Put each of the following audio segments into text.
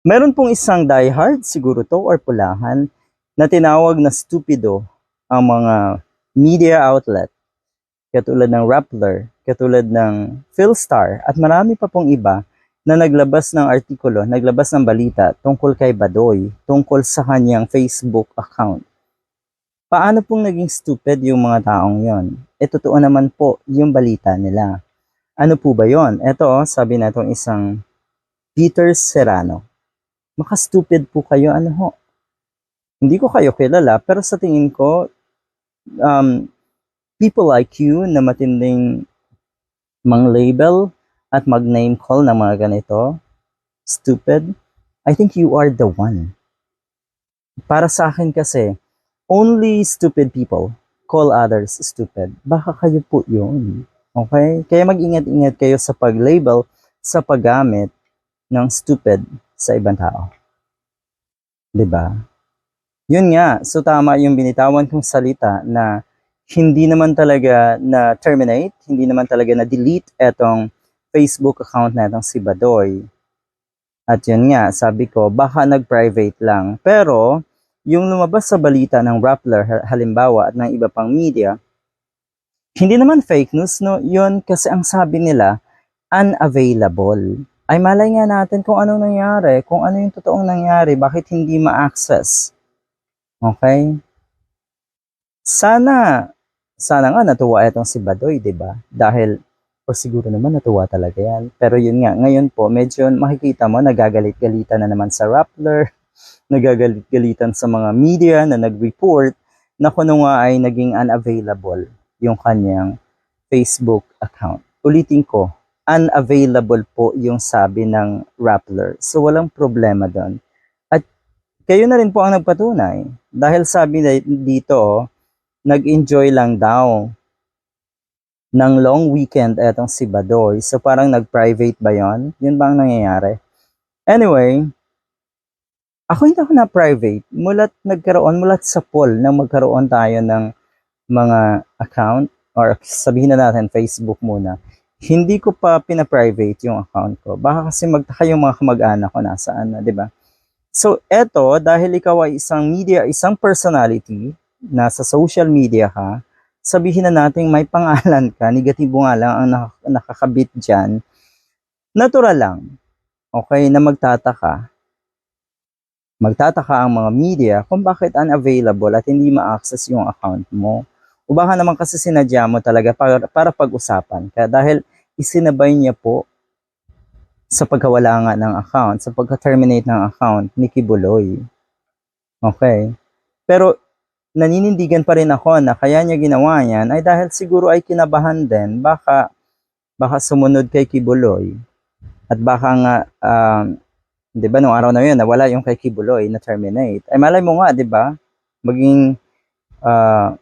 Meron pong isang diehard, siguro to, or pulahan, na tinawag na stupido ang mga media outlet, katulad ng Rappler, katulad ng Philstar, at marami pa pong iba na naglabas ng artikulo, naglabas ng balita tungkol kay Badoy, tungkol sa kanyang Facebook account. Paano pong naging stupid yung mga taong yon? E totoo naman po yung balita nila. Ano po ba yon? Ito, oh, sabi na itong isang Peter Serrano. Maka-stupid po kayo, ano ho? Hindi ko kayo kilala, pero sa tingin ko, um, people like you na matinding mang label at mag-name call ng mga ganito, stupid, I think you are the one. Para sa akin kasi, only stupid people call others stupid. Baka kayo po yun. Okay? Kaya mag-ingat-ingat kayo sa pag-label, sa paggamit ng stupid sa ibang tao. 'Di ba? Yun nga, so tama yung binitawan kong salita na hindi naman talaga na terminate, hindi naman talaga na delete etong Facebook account na itong si Badoy. At yun nga, sabi ko, baka nag-private lang. Pero, yung lumabas sa balita ng Rappler, halimbawa, at ng iba pang media, hindi naman fake news, no? Yun kasi ang sabi nila, unavailable. Ay malay nga natin kung anong nangyari, kung ano yung totoong nangyari, bakit hindi ma-access. Okay? Sana, sana nga natuwa itong si Badoy, di ba? Dahil, o siguro naman natuwa talaga yan. Pero yun nga, ngayon po, medyo makikita mo, nagagalit-galitan na naman sa Rappler, nagagalit-galitan sa mga media na nag-report na kuno nga ay naging unavailable yung kanyang Facebook account. Ulitin ko, unavailable po yung sabi ng Rappler. So walang problema doon. At kayo na rin po ang nagpatunay. Dahil sabi na dito, nag-enjoy lang daw ng long weekend etong si Badoy. So parang nag-private ba yon? Yun ba ang nangyayari? Anyway, ako hindi ako na private. Mulat nagkaroon, mulat sa poll na magkaroon tayo ng mga account or sabihin na natin Facebook muna. Hindi ko pa pina-private yung account ko. Baka kasi magtaka yung mga kamag-anak ko nasaan na, di ba? So, eto, dahil ikaw ay isang media, isang personality, nasa social media ka, sabihin na natin may pangalan ka, negatibo nga lang ang nak- nakakabit dyan, natural lang, okay, na magtataka. Magtataka ang mga media kung bakit unavailable at hindi ma-access yung account mo. O baka naman kasi sinadya mo talaga para, para pag-usapan ka dahil isinabay niya po sa pagkawala nga ng account, sa pagka-terminate ng account ni Kibuloy. Okay. Pero naninindigan pa rin ako na kaya niya ginawa yan ay dahil siguro ay kinabahan din baka baka sumunod kay Kibuloy at baka nga um, 'di ba nung araw na yun nawala yung kay Kibuloy na terminate ay malay mo nga 'di ba maging uh,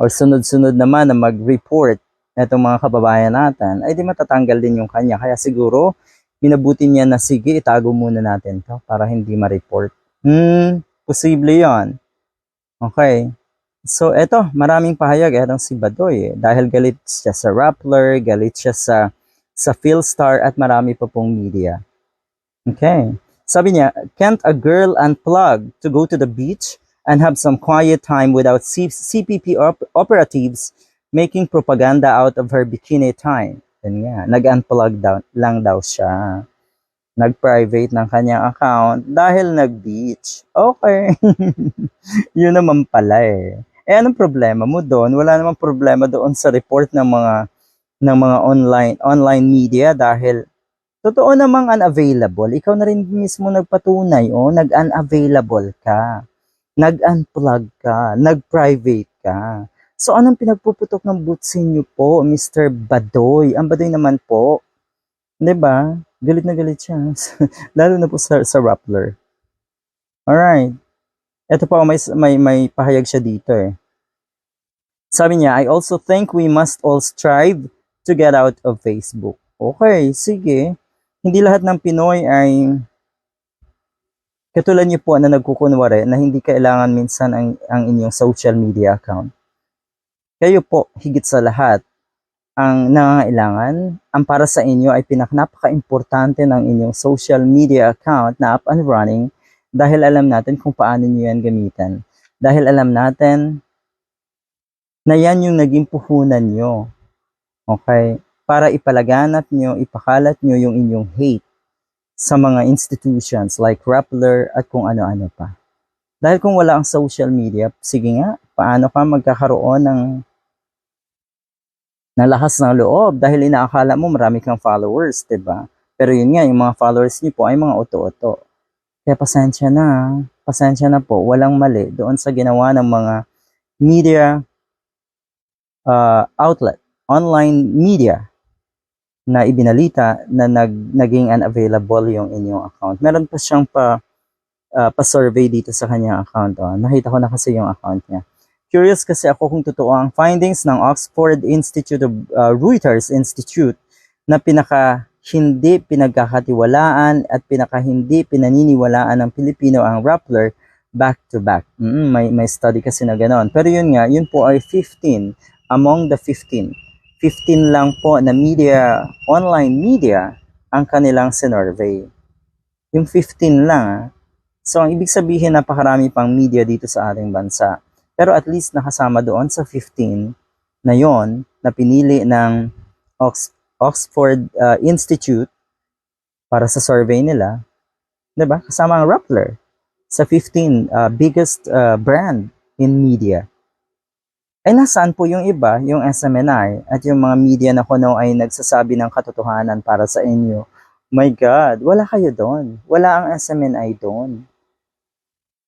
or sunod-sunod naman na mag-report itong mga kababayan natin ay di matatanggal din yung kanya kaya siguro minabuti niya na sige itago muna natin to para hindi ma-report hmm posible yon Okay. So, eto, maraming pahayag etong si Badoy. Eh. Dahil galit siya sa Rappler, galit siya sa, sa Philstar at marami pa pong media. Okay. Sabi niya, can't a girl unplug to go to the beach and have some quiet time without C- CPP op- operatives making propaganda out of her bikini time? Yan nga, nag-unplug daw, lang daw siya nag-private ng kanyang account dahil nag-beach. Okay. Yun naman pala eh. Eh anong problema mo doon? Wala namang problema doon sa report ng mga ng mga online online media dahil totoo namang unavailable. Ikaw na rin mismo nagpatunay, oh, nag-unavailable ka. Nag-unplug ka, nag-private ka. So anong pinagpuputok ng butsin niyo po, Mr. Badoy? Ang Badoy naman po, 'di ba? galit na galit siya. Lalo na po sa, sa Rappler. Alright. Ito po, may, may, may pahayag siya dito eh. Sabi niya, I also think we must all strive to get out of Facebook. Okay, sige. Hindi lahat ng Pinoy ay katulad niyo po na nagkukunwari na hindi kailangan minsan ang, ang inyong social media account. Kayo po, higit sa lahat, ang nangangailangan, ang para sa inyo ay pinaka-napaka-importante ng inyong social media account na up and running dahil alam natin kung paano nyo yan gamitan. Dahil alam natin na yan yung naging puhunan nyo. Okay? Para ipalaganap nyo, ipakalat nyo yung inyong hate sa mga institutions like Rappler at kung ano-ano pa. Dahil kung wala ang social media, sige nga, paano ka magkakaroon ng lakas ng loob dahil inaakala mo marami kang followers, 'di ba? Pero yun nga, yung mga followers niyo po ay mga oto-oto. Kaya pasensya na, pasensya na po, walang mali doon sa ginawa ng mga media uh, outlet, online media na ibinalita na nag, naging unavailable yung inyong account. Meron pa siyang pa, uh, pa-survey dito sa kanyang account. Oh. Nakita ko na kasi yung account niya. Curious kasi ako kung totoo ang findings ng Oxford Institute of uh, Reuters Institute na pinaka hindi pinagkakatiwalaan at pinaka hindi pinaniniwalaan ng Pilipino ang Rappler back to back. Mm, may may study kasi na ganoon. Pero yun nga, yun po ay 15 among the 15. 15 lang po na media, online media ang kanilang sinurvey. Yung 15 lang. ah. So, ang ibig sabihin, napakarami pang media dito sa ating bansa. Pero at least nakasama doon sa 15 na yon na pinili ng Ox- Oxford uh, Institute para sa survey nila. 'Di ba? Kasama ang Rappler sa 15 uh, biggest uh, brand in media. Eh nasaan po yung iba, yung SMNI at yung mga media na kuno ay nagsasabi ng katotohanan para sa inyo? My God, wala kayo doon. Wala ang SMNI doon.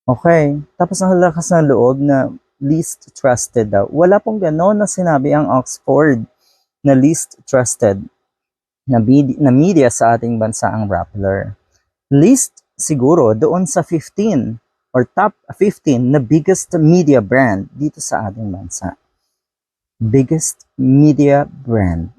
Okay. Tapos ang lakas ng loob na least trusted daw. Wala pong gano'n na sinabi ang Oxford na least trusted na, bid- na media sa ating bansa ang Rappler. Least siguro doon sa 15 or top 15 na biggest media brand dito sa ating bansa. Biggest media brand.